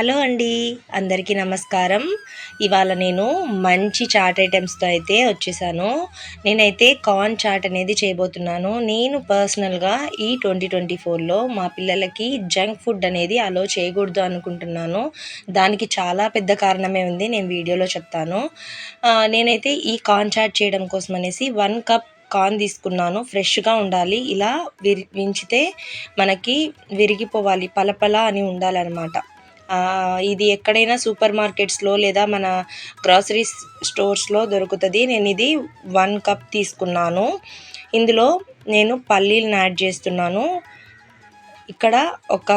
Hello అండి అందరికీ నమస్కారం. ఇవాళ నేను మంచి చాట్ ఐటమ్స్తో అయితే వచ్చేసాను. నేనైతే కార్న్ చాట్ అనేది చేయబోతున్నాను. నేను పర్సనల్గా ఈ ట్వంటీ ట్వంటీ ఫోర్లో మా పిల్లలకి జంక్ ఫుడ్ అనేది అలో చేయకూడదు అనుకుంటున్నాను. దానికి చాలా పెద్ద కారణమే ఉంది నేను వీడియోలో చెప్తాను. నేనైతే ఈ కార్న్ చాట్ చేయడం కోసం అనేసి వన్ కప్ కార్న్ తీసుకున్నాను. ఫ్రెష్గా ఉండాలి. ఇలా విరి వించితే మనకి విరిగిపోవాలి పలపల అని ఉండాలన్నమాట. ఇది ఎక్కడైనా సూపర్ మార్కెట్స్లో లేదా మన గ్రాసరీ స్టోర్స్లో దొరుకుతుంది. నేను ఇది వన్ కప్ తీసుకున్నాను. ఇందులో నేను పల్లీలను యాడ్ చేస్తున్నాను. ఇక్కడ ఒక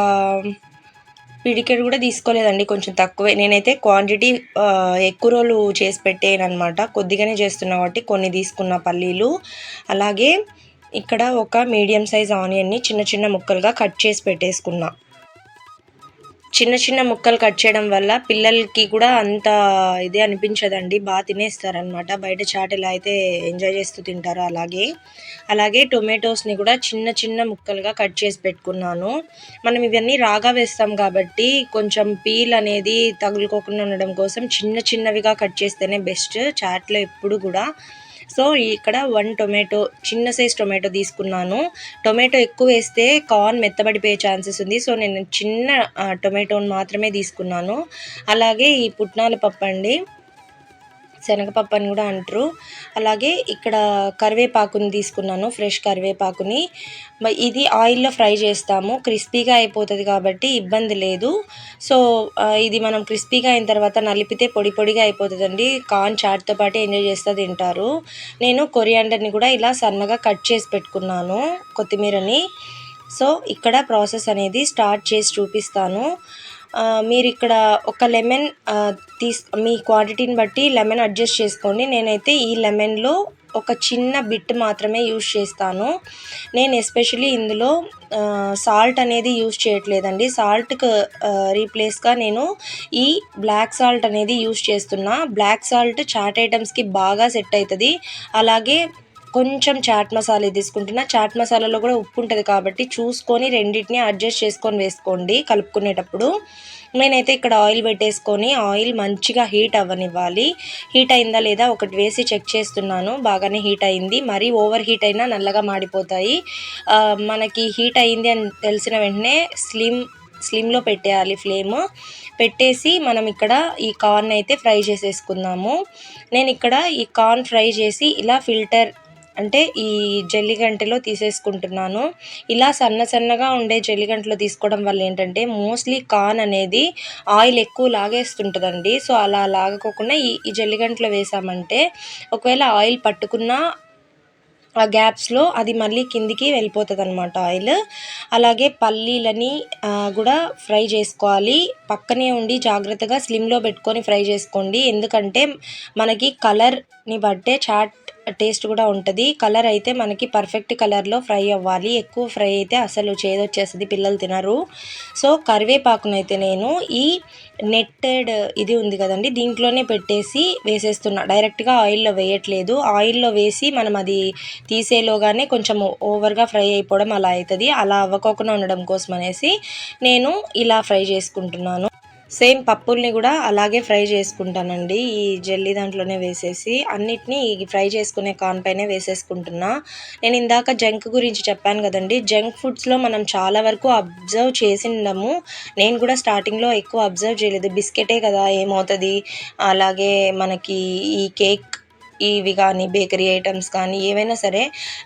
పిడికెడు కూడా తీసుకోలేదండి కొంచెం తక్కువే. నేనైతే క్వాంటిటీ ఎక్కువ రోజులు చేసి పెట్టేయనమాట కొద్దిగానే చేస్తున్నా కాబట్టి కొన్ని తీసుకున్న పల్లీలు. అలాగే ఇక్కడ ఒక మీడియం సైజ్ ఆనియన్ని చిన్న చిన్న ముక్కలుగా కట్ చేసి పెట్టేసుకున్నా. చిన్న చిన్న ముక్కలు కట్ చేయడం వల్ల పిల్లలకి కూడా అంత ఇదే అనిపించదండి. బాగా తినేస్తారనమాట బయట చాట్ ఎలా అయితే ఎంజాయ్ చేస్తూ తింటారో అలాగే. అలాగే టొమాటోస్ని కూడా చిన్న చిన్న ముక్కలుగా కట్ చేసి పెట్టుకున్నాను. మనం ఇవన్నీ రాగా వేస్తాం కాబట్టి కొంచెం పీల్ అనేది తగులుకోకుండా ఉండడం కోసం చిన్న చిన్నవిగా కట్ చేస్తేనే బెస్ట్. చాట్లో ఎప్పుడు కూడా సో ఇక్కడ వన్ టొమాటో చిన్న సైజ్ టొమాటో తీసుకున్నాను. టొమాటో ఎక్కువ వేస్తే కార్న్ మెత్తబడిపోయే ఛాన్సెస్ ఉంది. సో నేను చిన్న టొమాటోని మాత్రమే తీసుకున్నాను. అలాగే ఈ పుట్నాల పప్పు అండి. శనగపప్పు అని కూడా అంటారు. అలాగే ఇక్కడ కరివేపాకుని తీసుకున్నాను ఫ్రెష్ కరివేపాకుని. ఇది ఆయిల్లో ఫ్రై చేస్తాము. క్రిస్పీగా అయిపోతుంది కాబట్టి ఇబ్బంది లేదు. సో ఇది మనం క్రిస్పీగా అయిన తర్వాత నలిపితే పొడి పొడిగా అయిపోతుందండి. కార్న్ చాట్తో పాటు ఎంజాయ్ చేస్తూ తింటారు. నేను కొరియాండర్ని కూడా ఇలా సన్నగా కట్ చేసి పెట్టుకున్నాను కొత్తిమీరని. సో ఇక్కడ ప్రాసెస్ అనేది స్టార్ట్ చేసి చూపిస్తాను. మీరు ఇక్కడ ఒక లెమన్ తీస్ మీ క్వాంటిటీని బట్టి లెమన్ అడ్జస్ట్ చేసుకోండి. నేనైతే ఈ లెమన్లో ఒక చిన్న బిట్ మాత్రమే యూజ్ చేస్తాను. నేను ఎస్పెషలీ ఇందులో సాల్ట్ అనేది యూస్ చేయట్లేదండి. సాల్ట్కి రీప్లేస్గా నేను ఈ బ్లాక్ సాల్ట్ అనేది యూజ్ చేస్తున్నా. బ్లాక్ సాల్ట్ చాట్ ఐటమ్స్కి బాగా సెట్ అవుతుంది అలాగే కొంచెం చాట్ మసాలా తీసుకుంటున్నా. చాట్ మసాలాలో కూడా ఉప్పు ఉంటుంది కాబట్టి చూసుకొని రెండింటిని అడ్జస్ట్ చేసుకొని వేసుకోండి కలుపుకునేటప్పుడు. నేనైతే ఇక్కడ ఆయిల్ పెట్టేసుకొని ఆయిల్ మంచిగా హీట్ అవ్వనివ్వాలి. హీట్ అయిందా లేదా ఒకటి వేసి చెక్ చేస్తున్నాను. బాగానే హీట్ అయింది. మరీ ఓవర్ హీట్ అయినా నల్లగా మాడిపోతాయి. మనకి హీట్ అయింది అని తెలిసిన వెంటనే స్లిమ్ స్లిమ్లో పెట్టేయాలి ఫ్లేమ్. పెట్టేసి మనం ఇక్కడ ఈ కార్న్ అయితే ఫ్రై చేసేసుకుందాము. నేను ఇక్కడ ఈ కార్న్ ఫ్రై చేసి ఇలా ఫిల్టర్ అంటే ఈ జల్లిగంటలో తీసేసుకుంటున్నాను. ఇలా సన్న సన్నగా ఉండే జల్లిగంటలో తీసుకోవడం వల్ల ఏంటంటే మోస్ట్లీ కార్న్ అనేది ఆయిల్ ఎక్కువ లాగేస్తుంటుందండి. సో అలా లాగకోకుండా ఈ ఈ జల్లిగంటలో వేసామంటే ఒకవేళ ఆయిల్ పట్టుకున్నా ఆ గ్యాప్స్లో అది మళ్ళీ కిందికి వెళ్ళిపోతుంది అనమాట ఆయిల్. అలాగే పల్లీలని కూడా ఫ్రై చేసుకోవాలి. పక్కనే ఉండి జాగ్రత్తగా స్లిమ్లో పెట్టుకొని ఫ్రై చేసుకోండి. ఎందుకంటే మనకి కలర్ని బట్టే చాట్ టేస్ట్ కూడా ఉంటుంది. కలర్ అయితే మనకి పర్ఫెక్ట్ కలర్లో ఫ్రై అవ్వాలి. ఎక్కువ ఫ్రై అయితే అసలు చేదొచ్చేస్తుంది పిల్లలు తినరు. సో కరివేపాకునైతే నేను ఈ నెట్టెడ్ ఇది ఉంది కదండి దీంట్లోనే పెట్టేసి వేసేస్తున్నా. డైరెక్ట్గా ఆయిల్లో వేయట్లేదు. ఆయిల్లో వేసి మనం అది తీసేలోగానే కొంచెం ఓవర్గా ఫ్రై అయిపోవడం అలా అవుతుంది అలా అవ్వకోకుండా ఉండడం కోసం అనేసి నేను ఇలా ఫ్రై చేసుకుంటున్నాను. సేమ్ పప్పుల్ని కూడా అలాగే ఫ్రై చేసుకుంటానండి. ఈ జెల్లీ దాంట్లోనే వేసేసి అన్నిటినీ ఫ్రై చేసుకునే కాన్ పైనే వేసేసుకుంటున్నా. నేను ఇందాక జంక్ గురించి చెప్పాను కదండి. జంక్ ఫుడ్స్లో మనం చాలా వరకు అబ్జర్వ్ చేసిండము. నేను కూడా స్టార్టింగ్లో ఎక్కువ అబ్జర్వ్ చేయలేదు. బిస్కెటే కదా ఏమవుతుంది? అలాగే మనకి ఈ కేక్ ఇవి కానీ బేకరీ ఐటమ్స్ కానీ ఏవైనా సరే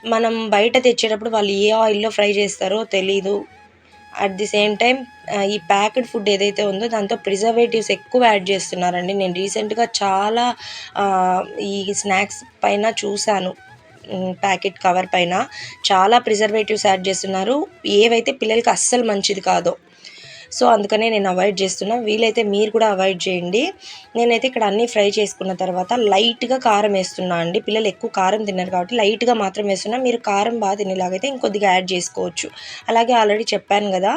మనం బయట తెచ్చేటప్పుడు వాళ్ళు ఏ ఆయిల్లో ఫ్రై చేస్తారో తెలీదు. అట్ ది సేమ్ టైం ఈ ప్యాక్డ్ ఫుడ్ ఏదైతే ఉందో దాంతో ప్రిజర్వేటివ్స్ ఎక్కువ యాడ్ చేస్తున్నారండి. నేను రీసెంట్గా చాలా ఈ స్నాక్స్ పైన చూశాను. ప్యాకెట్ కవర్ పైన. చాలా ప్రిజర్వేటివ్స్ యాడ్ చేస్తున్నారు. ఏవైతే పిల్లలకి అస్సలు మంచిది కాదో. సో అందుకనే నేను అవాయిడ్ చేస్తున్నా. వీలైతే మీరు కూడా అవాయిడ్ చేయండి. నేనైతే ఇక్కడ అన్నీ ఫ్రై చేసుకున్న తర్వాత లైట్గా కారం వేస్తున్నా అండి. పిల్లలు ఎక్కువ కారం తిన్నారు కాబట్టి లైట్గా మాత్రం వేస్తున్నా. మీరు కారం బాగా తినేలాగైతే ఇంకొద్దిగా యాడ్ చేసుకోవచ్చు. అలాగే ఆల్రెడీ చెప్పాను కదా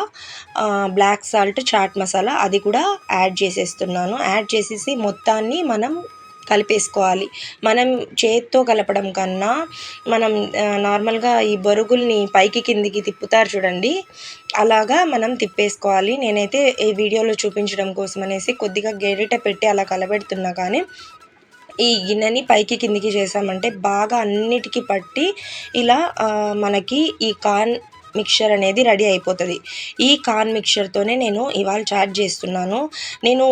బ్లాక్ సాల్ట్ చాట్ మసాలా అది కూడా యాడ్ చేసేస్తున్నాను. యాడ్ చేసేసి మొత్తాన్ని మనం కలిపేసుకోవాలి. మనం చేత్తో కలపడం కన్నా మనం నార్మల్గా ఈ బొరుగుల్ని పైకి కిందికి తిప్పుతారు చూడండి. అలాగా మనం తిప్పేసుకోవాలి. నేనైతే ఈ వీడియోలో చూపించడం కోసం అనేసి కొద్దిగా గెరిట పెట్టి అలా కలబెడుతున్నా కానీ ఈ గిన్నెని పైకి కిందికి చేసామంటే బాగా అన్నిటికీ పట్టి ఇలా మనకి ఈ కార్న్ మిక్చర్ అనేది రెడీ అయిపోతుంది. ఈ కార్న్ మిక్చర్తోనే నేను ఇవాళ చాట్ చేస్తున్నాను. నేను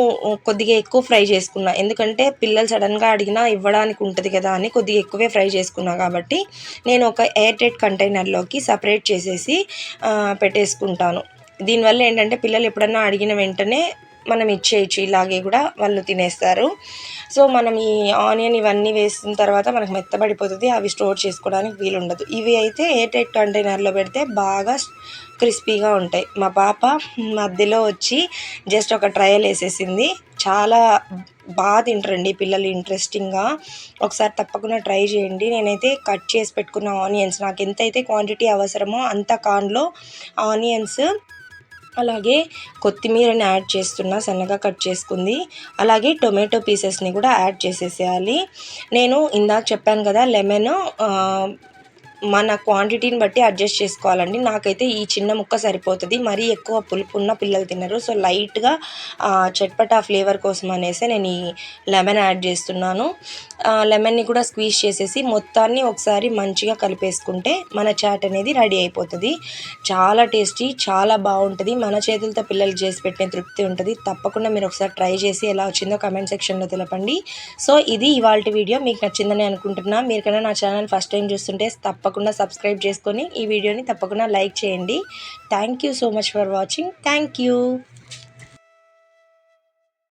కొద్దిగా ఎక్కువ ఫ్రై చేసుకున్నా. ఎందుకంటే పిల్లలు సడన్గా అడిగినా ఇవ్వడానికి ఉంటుంది కదా అని కొద్దిగా ఎక్కువే ఫ్రై చేసుకున్నా కాబట్టి నేను ఒక ఎయిర్ టైట్ కంటైనర్లోకి సపరేట్ చేసేసి పెట్టేసుకుంటాను. దీనివల్ల ఏంటంటే పిల్లలు ఎప్పుడన్నా అడిగిన వెంటనే మనం ఇచ్చేయచ్చు ఇలాగే కూడా వాళ్ళు తినేస్తారు. సో మనం ఈ ఆనియన్ ఇవన్నీ వేసిన తర్వాత మనకు మెత్తబడిపోతుంది అవి స్టోర్ చేసుకోవడానికి వీలుండదు. ఇవి అయితే ఎయిర్ కంటైనర్లో పెడితే బాగా క్రిస్పీగా ఉంటాయి. మా పాప మధ్యలో వచ్చి జస్ట్ ఒక ట్రయల్ వేసేసింది. చాలా బాగా తింటారండి పిల్లలు ఇంట్రెస్టింగ్గా. ఒకసారి తప్పకుండా ట్రై చేయండి. నేనైతే కట్ చేసి పెట్టుకున్న ఆనియన్స్. నాకు ఎంతైతే క్వాంటిటీ అవసరమో అంత కాన్లో ఆనియన్స్ అలాగే కొత్తిమీరని యాడ్ చేస్తున్నా సన్నగా కట్ చేసుకుంది. అలాగే టొమాటో పీసెస్ని కూడా యాడ్ చేసేసేయాలి. నేను ఇందాక చెప్పాను కదా లెమన్ మన క్వాంటిటీని బట్టి అడ్జస్ట్ చేసుకోవాలండి. నాకైతే ఈ చిన్న ముక్క సరిపోతుంది. మరీ ఎక్కువ పులుపు ఉన్న పిల్లలు తినరు. సో లైట్గా చట్పటా ఫ్లేవర్ కోసం అనేసి నేను ఈ లెమన్ యాడ్ చేస్తున్నాను. లెమన్ని కూడా స్క్వీజ్ చేసేసి మొత్తాన్ని ఒకసారి మంచిగా కలిపేసుకుంటే మన చాట్ అనేది రెడీ అయిపోతుంది. చాలా టేస్టీ చాలా బాగుంటుంది. మన చేతులతో పిల్లలకి చేసి పెట్టిన తృప్తి ఉంటుంది. తప్పకుండా మీరు ఒకసారి ట్రై చేసి ఎలా వచ్చిందో కమెంట్ సెక్షన్లో తెలపండి. సో ఇది ఇవాళ వీడియో మీకు నచ్చిందని అనుకుంటున్నా. మీరు కన్నా నా ఛానల్ ఫస్ట్ టైం చూస్తుంటే తప్ప తప్పకుండా సబ్స్క్రైబ్ చేసుకొని ఈ వీడియోని తప్పకుండా లైక్ చేయండి. Thank you so much for watching thank you